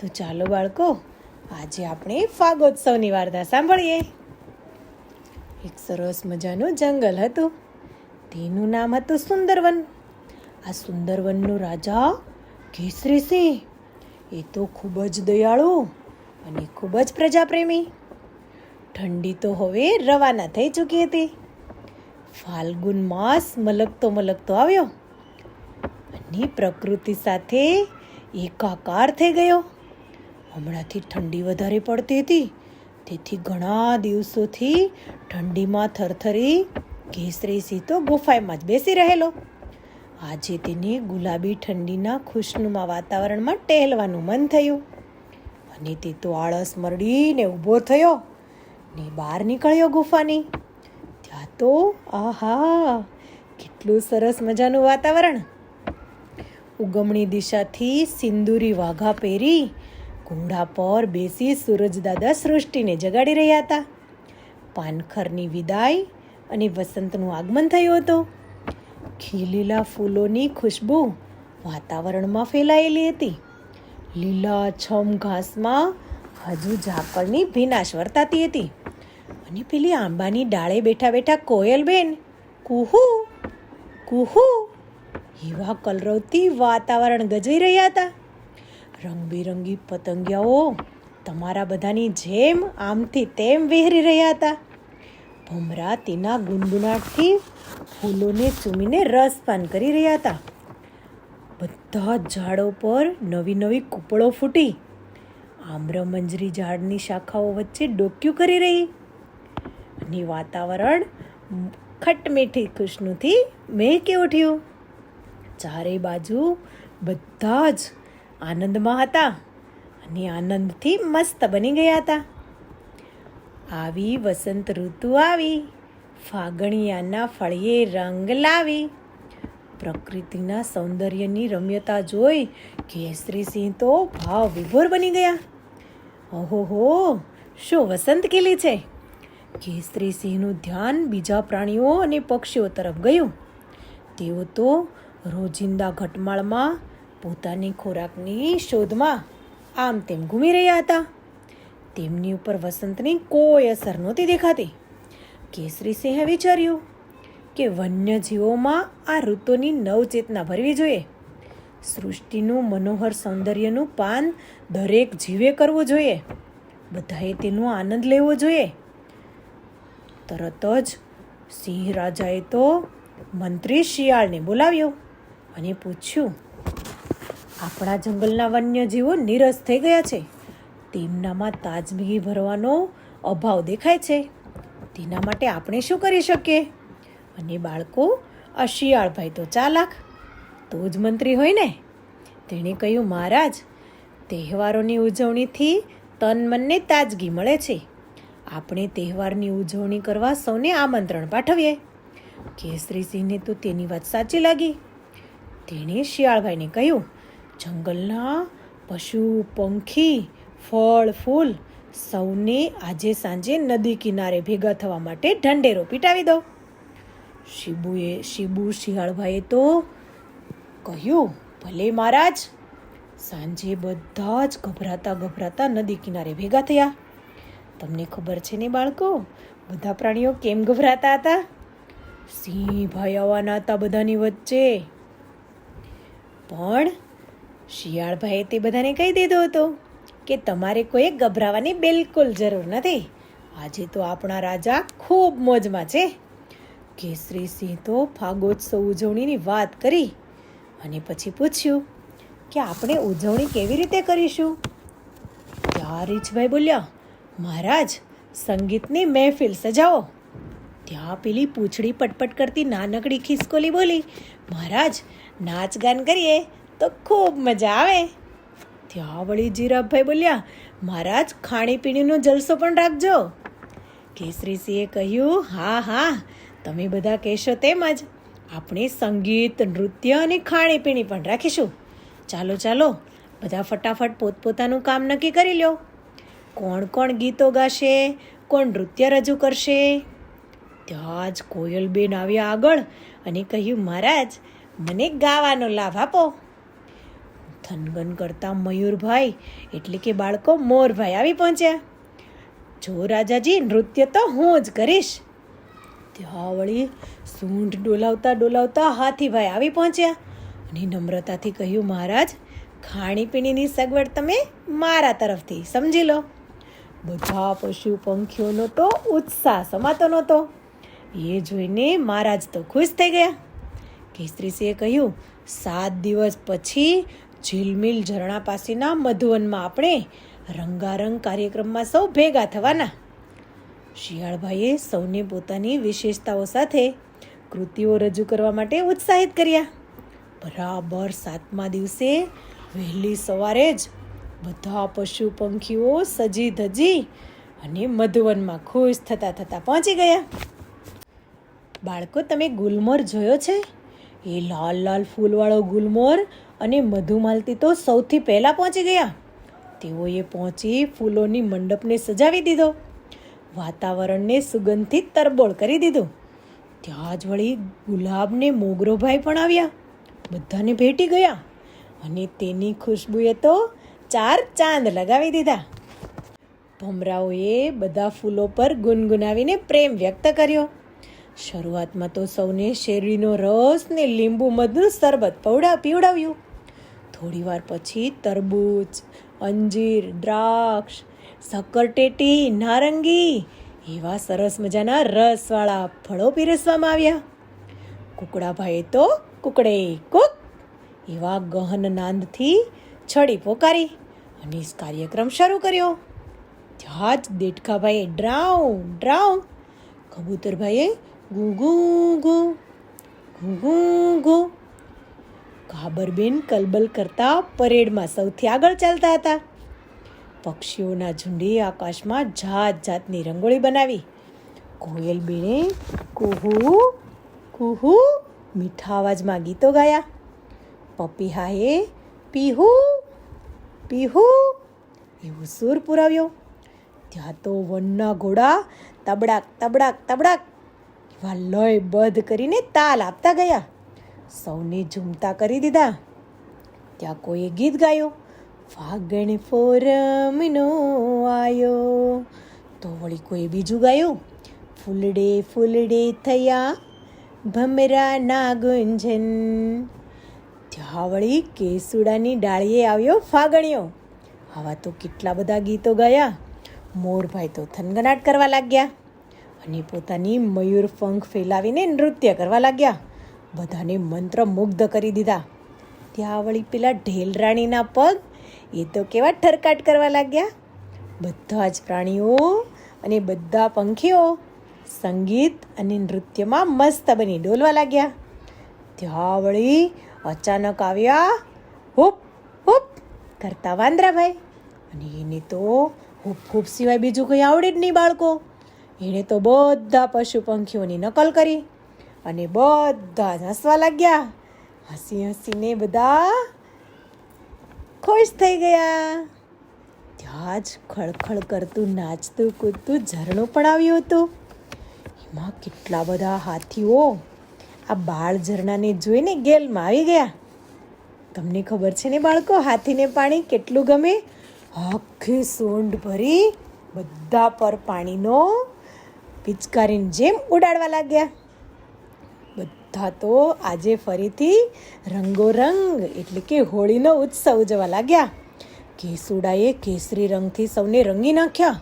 તો ચાલો બાળકો, આજે આપણે ફાગોત્સવની વાર્તા સાંભળીએ. એક સરસ મજાનું જંગલ હતું. તેનું નામ હતું સુંદરવન. આ સુંદરવનનો રાજા કેસરીસિંહ એ તો ખૂબ જ દયાળુ અને ખૂબ જ પ્રજાપ્રેમી. ઠંડી તો હવે રવાના થઈ ચૂકી હતી. ફાલ્ગુન માસ મલકતો મલકતો આવ્યો અને પ્રકૃતિ સાથે એકાકાર થઈ ગયો. હમણાંથી ઠંડી વધારે પડતી હતી. તેથી ઘણા દિવસોથી ઠંડીમાં થરથરી કેસરી સીતો ગુફામાં જ બેસી રહેલો. આજે તેને ગુલાબી ઠંડીના ખુશનુમા વાતાવરણમાં ટહેલવાનું મન થયું. અને તે તો આળસ મરડીને ઊભો થયો ને બહાર નીકળ્યો ગુફાની. ત્યાં તો, આહા, કેટલું સરસ મજાનું વાતાવરણ. ઉગમણી દિશાથી સિંદૂરી વાઘા પહેરી ઘોડા પર બેસી સૂરજદાદા સૃષ્ટિને જગાડી રહ્યા હતા. પાનખરની વિદાય અને વસંતનું આગમન થયું હતું. ખીલેલા ફૂલોની ખુશ્બુ વાતાવરણમાં ફેલાયેલી હતી. લીલા છમ ઘાસમાં હજુ ઝાકળની ભીનાશ વર્તાતી હતી. અને પેલી આંબાની ડાળે બેઠા બેઠા કોયલબેન, કુહુ કુહુ! એવા કલરવથી વાતાવરણ ગજવી રહ્યા હતા. રંગબેરંગી પતંગિયાઓ તમારા બધાની જેમ આમથી તેમ વિહરી રહ્યા હતા. ભમરા તેના ગુનગુનાટથી ફૂલોને ચૂમીને રસપાન કરી રહ્યા હતા. બધા જ ઝાડો પર નવી નવી કૂપળો ફૂટી. આમ્રમંજરી ઝાડની શાખાઓ વચ્ચે ડોક્યું કરી રહી. અને વાતાવરણ ખટમીઠી ખુશનુથી મહેકી ઉઠ્યું. ચારે બાજુ બધા જ આનંદમાં હતા અને આનંદથી મસ્ત બની ગયા હતા. આવી વસંત ઋતુ આવી, ફાગણિયાના ફળિયે રંગ લાવી, પ્રકૃતિના સૌંદર્યની રમ્યતા જોઈ કેસરીસિંહ તો ભાવ વિભોર બની ગયા. ઓહો શું વસંત કેલી છે? કેસરીસિંહનું ધ્યાન બીજા પ્રાણીઓ અને પક્ષીઓ તરફ ગયું. તેઓ તો રોજિંદા ઘટમાળમાં પોતાની ખોરાકની શોધમાં આમ તેમ ઘૂમી રહ્યા હતા. તેમની ઉપર વસંતની કોઈ અસર નહોતી દેખાતી. કેસરી સિંહે વિચાર્યું કે વન્યજીવોમાં આ ઋતુની નવચેતના ભરવી જોઈએ. સૃષ્ટિનું મનોહર સૌંદર્યનું પાન દરેક જીવે કરવું જોઈએ. બધાએ તેનો આનંદ લેવો જોઈએ. તરત જ સિંહ રાજાએ તો મંત્રી શિયાળને બોલાવ્યો અને પૂછ્યું આપણા જંગલના વન્યજીવો નીરસ થઈ ગયા છે. તેમનામાં તાજગી ભરવાનો અભાવ દેખાય છે. તેના માટે આપણે શું કરી શકીએ? અને બાળકો, આ શિયાળભાઈ તો ચાલાક, તો જ મંત્રી હોય ને? તેણે કહ્યું, મહારાજ, તહેવારોની ઉજવણીથી તન મનને તાજગી મળે છે. આપણે તહેવારની ઉજવણી કરવા સૌને આમંત્રણ પાઠવીએ. કેસરીસિંહને તો તેની વાત સાચી લાગી. તેણે શિયાળભાઈને કહ્યું જંગલના પશુ, પંખી, ફળ, ફૂલ સૌને આજે સાંજે નદી કિનારે ભેગા થવા માટે ઢંઢેરો પીટાવી દો. શિબુએ, શિબુ શિયાળભાઈએ તો કહ્યું, ભલે મહારાજ, સાંજે બધા જ ગભરાતા ગભરાતા નદી કિનારે ભેગા થયા. તમને ખબર છે ને બાળકો, બધા પ્રાણીઓ કેમ ગભરાતા હતા? સિંહ ભાઈ આવવાના હતા બધાની વચ્ચે. પણ શિયાળભાઈએ તે બધાને કહી દીધો હતો કે તમારે કોઈ ગભરાવાની બિલકુલ જરૂર નથી. આજે તો આપણા રાજા ખૂબ મોજમાં છે. કેસરી સિંહ તો ફાગોત્સવ ઉજવણીની વાત કરી અને પછી પૂછ્યું કે આપણે ઉજવણી કેવી રીતે કરીશું? ત્યાં રીછભાઈ બોલ્યા, મહારાજ, સંગીતની મહેફિલ સજાવો. ત્યાં પેલી પૂંછડી પટપટ કરતી નાનકડી ખિસકોલી બોલી, મહારાજ નાચ ગાન કરીએ. તો ખૂબ મજા આવે. ત્યાં વળી જીરાભાઈ બોલ્યા, મહારાજ, ખાણીપીણીનો જલસો પણ રાખજો. કેસરીસિંહે કહ્યું, હા હા, તમે બધા કહેશો તેમ જ. આપણે સંગીત, નૃત્ય અને ખાણીપીણી પણ રાખીશું. ચાલો ચાલો, બધા ફટાફટ પોતપોતાનું કામ નક્કી કરી લો કોણ કોણ ગીતો ગાશે, કોણ નૃત્ય રજૂ કરશે? ત્યાં જ કોયલબેન આવ્યા આગળ અને કહ્યું, મહારાજ, મને ગાવાનો લાભ આપો. થનગન કરતા મયુરભાઈ, એટલે કે બાળકો મોરભાઈ આવી પહોંચ્યા. જો રાજાજી, નૃત્ય તો હું જ કરીશ. ત્યાં વળી સૂંઢ ડોલાવતા ડોલાવતા હાથીભાઈ આવી પહોંચ્યા અને નમ્રતાથી કહ્યું, મહારાજ, ખાણીપીણીની સગવડ તમે મારા તરફથી, સમજી લો. બધા પશુ પંખીઓનો તો ઉત્સાહ સમાતો નહોતો. એ જોઈને મહારાજ તો ખુશ થઈ ગયા. કેસરીસિંહે કહ્યું, સાત દિવસ પછી ઝીલમિલ ઝરણા પાસેના મધુવનમાં આપણે રંગારંગ કાર્યક્રમમાં સૌ ભેગા થવાના. શિયાળભાઈએ સૌને પોતાની વિશેષતાઓ સાથે કૃતિઓ રજૂ કરવા માટે ઉત્સાહિત કર્યા. બરાબર સાતમા દિવસે વહેલી સવારે જ બધા પશુ પંખીઓ સજી ધજી અને મધુવનમાં ખુશ થતા થતા પહોંચી ગયા. બાળકો, તમે ગુલમર જોયો છે? એ લાલ લાલ ફૂલવાળો ગુલમોર અને મધુમાલતી તો સૌથી પહેલાં પહોંચી ગયા. તેઓએ પહોંચી ફૂલોની મંડપને સજાવી દીધો. વાતાવરણને સુગંધિત તરબોળ કરી દીધું. ત્યાં જ વળી ગુલાબને મોગરોભાઈ પણ આવ્યા. બધાને ભેટી ગયા અને તેની ખુશ્બુએ તો ચાર ચાંદ લગાવી દીધા. ભમરાઓએ બધા ફૂલો પર ગુનગુનાવીને પ્રેમ વ્યક્ત કર્યો. શરૂઆતમાં તો સૌને શેરડીનો રસ ને લીંબુ મધનું શરબત પવડા પીવડાવ્યું. થોડીવાર પછી તરબૂચ, અંજીર, દ્રાક્ષ સક્કરટેટી નારંગી એવા સરસ મજાના રસવાળા ફળો પીરસવામાં આવ્યા. કુકડાભાઈએ તો કુકડે કુક એવા ગહન નાંદથી છડી પોકારી અને કાર્યક્રમ શરૂ કર્યો. ત્યાં જ દેડકાભાઈએ ડ્રાઉ ડ્રાઉ કબૂતરભાઈએ ગુ ગુ ગુ ગુ ગુ ગુ કલબલ કરતા પરેડમાં સૌથી આગળ ચાલતા હતા. પક્ષીઓના ઝુંડે આકાશમાં જાત જાતની રંગોળી બનાવી. કોયલબેને કુહુ કુહુ, મીઠા અવાજમાં ગીતો ગાયા. પપીહાએ પીહુ પીહુ, એવો સૂર પુરાવ્યો. ત્યાં તો વનના ઘોડા તબડાક તબડાક તબડાક એવા લયબદ્ધ કરીને તાલ આપતા ગયા. સૌને ઝૂમતા કરી દીધા. ત્યાં કોઈએ ગીત ગાયું. ફાગણ ફોરમનો આયો. તો વળી કોઈ બીજું ગાયું. ફૂલડે ફૂલડે થયા ભમરા ના ગુંજન ત્યાં વળી કેસુડાની ડાળીએ આવ્યો ફાગણ્યો. આવા તો કેટલા બધા ગીતો ગાયા. મોરભાઈ તો થનગનાટ કરવા લાગ્યા. અને પોતાની મયુર પંખ ફેલાવીને નૃત્ય કરવા લાગ્યા. બધાને મંત્ર મુગ્ધ કરી દીધા. ત્યાં વળી પેલા ઢેલરાણીના પગ, એ તો કેવા ઠરકાટ કરવા લાગ્યા. બધા જ પ્રાણીઓ અને બધા પંખીઓ સંગીત અને નૃત્યમાં મસ્ત બની ડોલવા લાગ્યા. ત્યાં વળી અચાનક આવ્યા, હુપ હુપ, કરતા વાંદરાભાઈ. અને એને તો હુપ હુપ સિવાય બીજું કંઈ આવડે જ નહીં બાળકો. એણે તો બધા પશુ પંખીઓની નકલ કરી અને બધા જ હસવા લાગ્યા. હસી હસીને બધા ખુશ થઈ ગયા. ત્યાં જ ખળખળ કરતું, નાચતું, કૂદતું ઝરણું પણ આવ્યું હતું. એમાં કેટલા બધા હાથીઓ આ બાળ ઝરણાને જોઈને ગેલમાં આવી ગયા. તમને ખબર છે ને બાળકો, હાથીને પાણી કેટલું ગમે? આખી સૂંઢ ભરી બધા પર પાણીનો પિચકારીની જેમ ઉડાડવા લાગ્યા. બધા તો આજે ફરીથી રંગોરંગ એટલે કે હોળીનો ઉત્સવ ઉજવા લાગ્યા. કેસુડાએ કેસરી રંગથી સૌને રંગી નાખ્યા.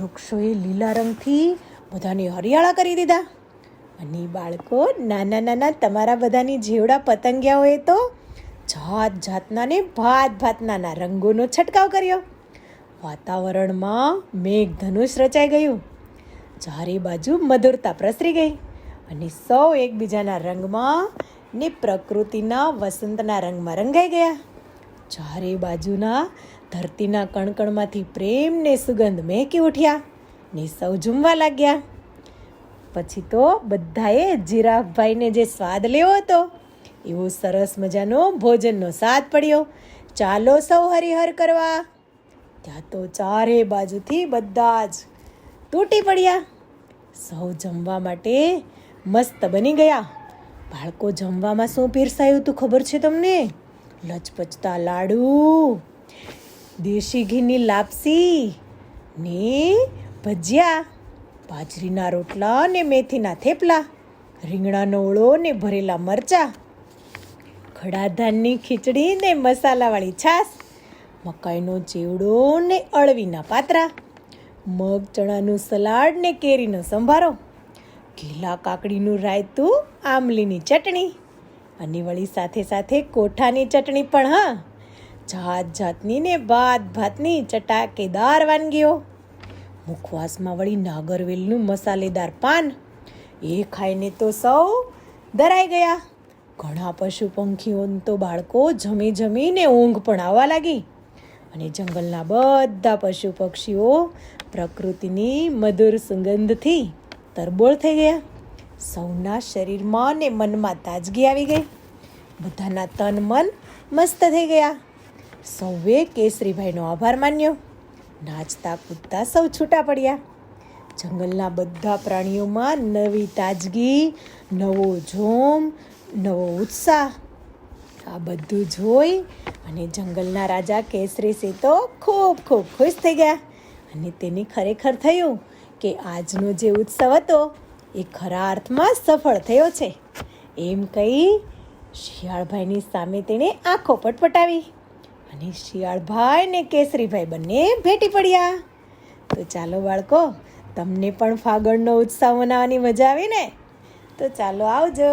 વૃક્ષોએ લીલા રંગથી બધાને હરિયાળા કરી દીધા. અને બાળકો, નાના નાના તમારા બધાની જેવડા પતંગિયાઓએ તો જાત જાતના ને ભાત ભાતનાના રંગોનો છંટકાવ કર્યો. વાતાવરણમાં મેઘધનુષ રચાઈ ગયું. ચારે બાજુ મધુરતા પ્રસરી ગઈ અને સૌ એકબીજાના રંગમાં ને પ્રકૃતિના વસંતના રંગમાં રંગાઈ ગયા. ચારે બાજુના ધરતીના કણકણમાંથી પ્રેમ ને સુગંધ મહેકી ઉઠ્યા ને સૌ ઝૂમવા લાગ્યા. પછી તો બધાએ જીરાફભાઈને જે સ્વાદ લેવો હતો, એવો સરસ મજાનો ભોજનનો સાથ પડ્યો. ચાલો સૌ હરિહર કરવા. ત્યાં તો ચારે બાજુથી બધા જ તૂટી પડ્યા. સૌ જમવા માટે મસ્ત બની ગયા. બાળકો જમવામાં શું પીરસાયું હતું ખબર છે તમને? લચપચતા લાડુ, દેશી ઘીની લાપસી ને ભજીયા, બાજરીના રોટલા ને મેથીના થેપલા, રીંગણાનો ઓળો ને ભરેલા મરચા ખડા ધાનની ખીચડી ને મસાલાવાળી છાશ, મકાઈનો ચેવડો ને અળવીના પાત્રા મગ, ચણાનું સલાડ ને કેરીનો સંભારો. ઘીલા કાકડીનું રાયતું આમલીની ચટણી અને વળી સાથે સાથે કોઠાની ચટણી પણ, હા. જાત જાતની ને ભાત ભાતની ચટાકેદાર વાનગીઓ. મુખવાસમાં વળી નાગરવેલનું મસાલેદાર પાન. એ ખાઈને તો સૌ ધરાઈ ગયા. ઘણા પશુ પંખીઓને તો બાળકો જમી જમીને ઊંઘ પણ આવવા લાગી. અને જંગલના બધા પશુ પક્ષીઓ પ્રકૃતિની મધુર સુગંધથી તરબોળ થઈ ગયા. સૌના શરીરમાં ને મનમાં તાજગી આવી ગઈ. બધાના તન મન મસ્ત થઈ ગયા. સૌએ કેસરીભાઈનો આભાર માન્યો. નાચતા કૂદતા સૌ છૂટા પડ્યા. જંગલના બધા પ્રાણીઓમાં નવી તાજગી, નવો જોમ, નવો ઉત્સાહ. આ બધું જોઈ અને જંગલના રાજા કેસરી સિંહ તો ખૂબ ખૂબ ખુશ થઈ ગયા. અને તેને ખરેખર થયું કે આજનો જે ઉત્સવ હતો, એ ખરા અર્થમાં સફળ થયો છે. એમ કહી શિયાળભાઈની સામે તેણે આંખો પટપટાવી અને શિયાળભાઈ ને કેસરીભાઈ બંને ભેટી પડ્યા. તો ચાલો બાળકો, તમને પણ ફાગણનો ઉત્સાહ મનાવવાની મજા આવી ને? તો ચાલો આવજો.